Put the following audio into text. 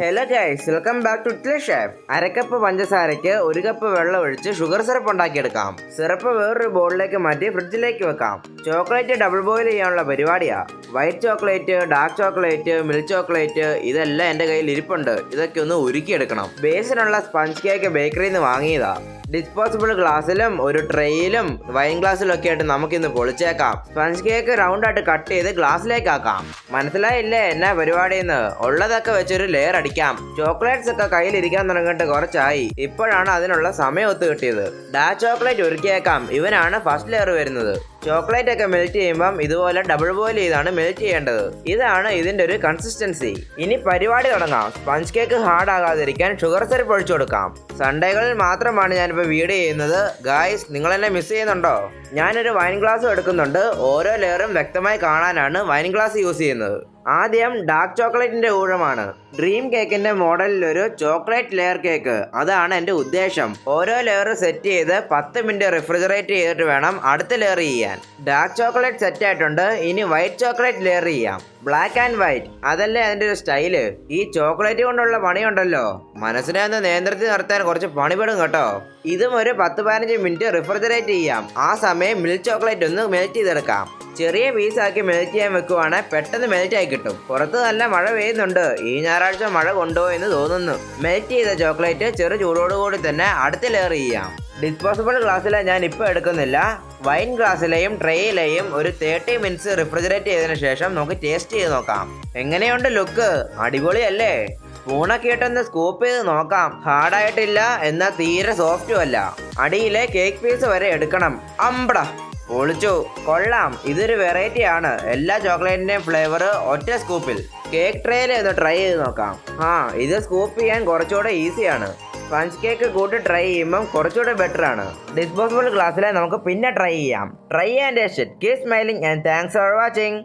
Hello guys welcome back to ഇറ്റ്ലി chef അരക്കപ്പ് പഞ്ചസാരയ്ക്ക് ഒരു കപ്പ് വെള്ളം ഒഴിച്ച് ഷുഗർ സിറപ്പ് ഉണ്ടാക്കിയെടുക്കാം. സിറപ്പ് വേറൊരു ബോളിലേക്ക് മാറ്റി ഫ്രിഡ്ജിലേക്ക് വെക്കാം. ചോക്ലേറ്റ് ഡബിൾ ബോയിൽ ചെയ്യാനുള്ള പരിപാടിയാ. White chocolate dark chocolate milk chocolate ഇതെല്ലാം എന്റെ കയ്യിൽ ഇരിപ്പുണ്ട്. ഇതൊക്കെ ഒന്ന് ഉരുക്കിയെടുക്കണം. ബേസിനുള്ള സ്പഞ്ച് കേക്ക് ബേക്കറിയിൽ നിന്ന് വാങ്ങിയതാ. ഡിസ്പോസിബിൾ ഗ്ലാസ്സിലും ഒരു ട്രെയിലും വൈൻ ഗ്ലാസ്സിലും ഒക്കെ ആയിട്ട് നമുക്കിന്ന് പൊളിച്ചേക്കാം. സ്പഞ്ച് കേക്ക് റൗണ്ട് ആയിട്ട് കട്ട് ചെയ്ത് ഗ്ലാസ്സിലേക്കാക്കാം മനസ്സിലായില്ലേ എന്നാ പരിപാടിയെന്ന് ഉള്ളതൊക്കെ വെച്ചൊരു ലെയർ അടിക്കാം ചോക്ലേറ്റ്സ് ഒക്കെ കയ്യിലിരിക്കാൻ തുടങ്ങിയിട്ട് കുറച്ചായി. ഇപ്പോഴാണ് അതിനുള്ള സമയം ഒത്തു കിട്ടിയത്. ഡാ ചോക്ലേറ്റ് ഒരുക്കിയേക്കാം. ഇവനാണ് ഫസ്റ്റ് ലെയർ വരുന്നത്. ചോക്ലേറ്റ് ഒക്കെ മെൽറ്റ് ചെയ്യുമ്പം ഇതുപോലെ ഡബിൾ ബോയിൽ ചെയ്താണ് മെൽറ്റ് ചെയ്യേണ്ടത്. ഇതാണ് ഇതിന്റെ ഒരു കൺസിസ്റ്റൻസി ഇനി പരിപാടി തുടങ്ങാം. സ്പഞ്ച് കേക്ക് ഹാർഡ് ആകാതിരിക്കാൻ ഷുഗർ സിറപ്പ് ഒഴിച്ചു കൊടുക്കാം. സൺഡേകളിൽ മാത്രമാണ് ഞാനിപ്പോൾ വീഡിയോ ചെയ്യുന്നത്. ഗായ്സ് നിങ്ങൾ എന്നെ മിസ് ചെയ്യുന്നുണ്ടോ? ഞാനൊരു വൈൻ ഗ്ലാസ് എടുക്കുന്നുണ്ട്. ഓരോ ലെയറും വ്യക്തമായി കാണാനാണ് വൈൻ ഗ്ലാസ് യൂസ് ചെയ്യുന്നത്. ആദ്യം ഡാർക്ക് ചോക്ലേറ്റിന്റെ ഊഴമാണ്. ഡ്രീം കേക്കിന്റെ മോഡലിൽ ഒരു ചോക്ലേറ്റ് ലെയർ കേക്ക് അതാണ് എന്റെ ഉദ്ദേശം. ഓരോ ലെയർ സെറ്റ് ചെയ്ത് പത്ത് മിനിറ്റ് റിഫ്രിജറേറ്റ് ചെയ്തിട്ട് വേണം അടുത്ത ലെയർ ചെയ്യാൻ. ഡാർക്ക് ചോക്ലേറ്റ് സെറ്റ് ആയിട്ടുണ്ട്. ഇനി വൈറ്റ് ചോക്ലേറ്റ് ലെയർ ചെയ്യാം. ബ്ലാക്ക് ആൻഡ് വൈറ്റ് അതല്ലേ അതിന്റെ ഒരു സ്റ്റൈൽ ഈ ചോക്ലേറ്റ് കൊണ്ടുള്ള പണിയുണ്ടല്ലോ. മനസ്സിനെ ഒന്ന് നിയന്ത്രിച്ച് നിർത്താൻ കുറച്ച് പണിപ്പെടും കേട്ടോ. ഇതും ഒരു പത്ത് പതിനഞ്ച് മിനിറ്റ് റിഫ്രിജറേറ്റ് ചെയ്യാം. ആ സമയം മിൽക്ക് ചോക്ലേറ്റ് ഒന്ന് മെൽറ്റ് ചെയ്തെടുക്കാം. ചെറിയ പീസാക്കി മെൽറ്റ് ചെയ്യാൻ വെക്കുവാണെങ്കിൽ പെട്ടെന്ന് മെൽറ്റ് ആയി കിട്ടും. പുറത്ത് നല്ല മഴ പെയ്യുന്നുണ്ട്. ഈ ഞായറാഴ്ച മഴ കൊണ്ടുപോയെന്ന് തോന്നുന്നു. മെൽറ്റ് ചെയ്ത ചോക്ലേറ്റ് ചെറു ചൂടോടുകൂടി തന്നെ അടുത്ത ലെയർ ചെയ്യാം. ഡിസ്പോസിബിൾ ഗ്ലാസ്സിലെ ഞാൻ ഇപ്പോൾ എടുക്കുന്നില്ല. വൈൻ ഗ്ലാസ്സിലെയും ട്രേയിലെയും ഒരു തേർട്ടി മിനിറ്റ്സ് റിഫ്രിജറേറ്റ് ചെയ്തതിനു ശേഷം നമുക്ക് ടേസ്റ്റ് ചെയ്ത് നോക്കാം. എങ്ങനെയുണ്ട് ലുക്ക് അടിപൊളിയല്ലേ? സ്പൂണൊക്കെ ഇട്ടൊന്ന് സ്കൂപ്പ് ചെയ്ത് നോക്കാം. ഹാർഡായിട്ടില്ല എന്നാൽ തീരെ സോഫ്റ്റും അല്ല. അടിയിലെ കേക്ക് പീസ് വരെ എടുക്കണം. അമ്പട. പൊളിച്ചു. കൊള്ളാം. ഇതൊരു വെറൈറ്റി ആണ്. എല്ലാ ചോക്ലേറ്റിന്റെയും ഫ്ലേവർ ഒറ്റ സ്കൂപ്പിൽ കേക്ക് ട്രേയിൽ ഒന്ന് ട്രൈ ചെയ്ത് നോക്കാം. ആ ഇത് സ്കൂപ്പ് ചെയ്യാൻ കുറച്ചുകൂടെ ഈസിയാണ് സ്പഞ്ച് കേക്ക് കൂട്ടി ട്രൈ ചെയ്യുമ്പം കുറച്ചുകൂടെ ബെറ്റർ ആണ്. ഡിസ്പോസിബിൾ ഗ്ലാസ്സിലെ നമുക്ക് പിന്നെ ട്രൈ ചെയ്യാം. Try and taste keep smiling and thanks for watching